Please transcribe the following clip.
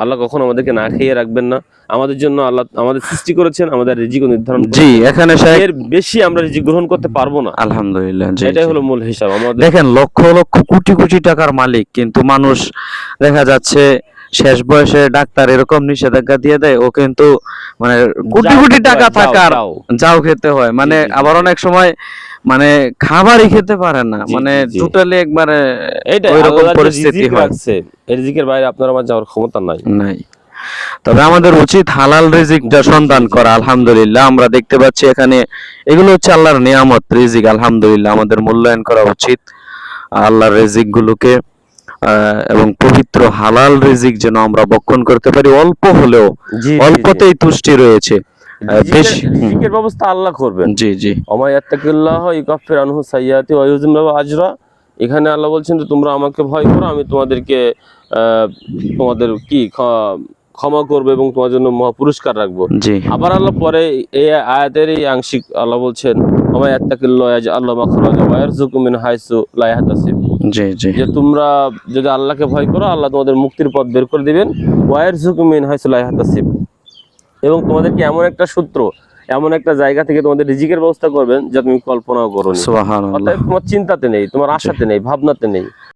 আল্লাহ কখনো আমাদেরকে না খেয়ে রাখবেন না। আমাদের জন্য আল্লাহ আমাদের সৃষ্টি করেছেন আমাদের রিজিক নির্ধারণ জি এখানে এর বেশি আমরা রিজিক গ্রহণ করতে পারব না। আলহামদুলিল্লাহ এটাই হলো মূল হিসাব আমাদের। দেখেন লক্ষ লক্ষ কোটি কোটি টাকার মালিক কিন্তু মানুষ দেখা যাচ্ছে শেষ বয়সে ডাক্তার এরকম নিষেধাজ্ঞা দিয়ে দেয় ও কিন্তু মানে কোটি কোটি টাকা থাকার যাও। খেতে হয়। মানে আবার অনেক সময় মানে খাবারই খেতে পারে না। মানে। টোটালি একবারে এইটাই ওইরকম পরিস্থিতি রাখছে রিজিকের বাইরে আপনার আমার যাওয়ার ক্ষমতা নাই। নাই। তবে আমাদের উচিত হালাল রিজিকটা সন্ধান করা আলহামদুলিল্লাহ। আমরা দেখতে পাচ্ছি এখানে এগুলো হচ্ছে আল্লাহর নিয়ামত রিজিক। আলহামদুলিল্লাহ আমাদের মূল্যায়ন করা উচিত। আল্লাহর রিজিক গুলোকে এবং পবিত্র হালাল রিজিক যেন আমরা বক্ষণ করতে পারি অল্প হলেও অল্পতেই তুষ্টি রয়েছে। বেশ- রিজিকের ব্যবস্থা আল্লাহ করবেন। জি জি। অমায়াত্তাকিল্লাহ ইকাফির আনহু সাইয়াতি ওয়া আজরা। এখানে আল্লাহ বলছেন যে তোমরা আমাকে ভয় করো আমি তোমাদেরকে তোমাদের কি ক্ষমা করবে এবং তোমার জন্য মহা পুরস্কার রাখব। জি। আবার আল্লাহ পরে এই আয়াতের এই আংশিক আল্লাহ বলছেন অমায়াত্তাকিল্লাহ আল্লাহ মাখরাজা ওয়া মিন হাইসু লা ইয়াহতাসিব। জি জি। যে তোমরা যদি আল্লাহকে ভয় করো আল্লাহ তোমাদের মুক্তির পথ বের করে দিবেন। ওয়ার ঝুকুমিন হাইসুল্লাহাতাসিব এবং তোমাদেরকে এমন একটা সূত্র এমন একটা জায়গা থেকে তোমাদের রিজিকের ব্যবস্থা করবেন যা তুমি কল্পনাও করো তোমার চিন্তাতে নেই তোমার আশাতে নেই ভাবনাতে নেই।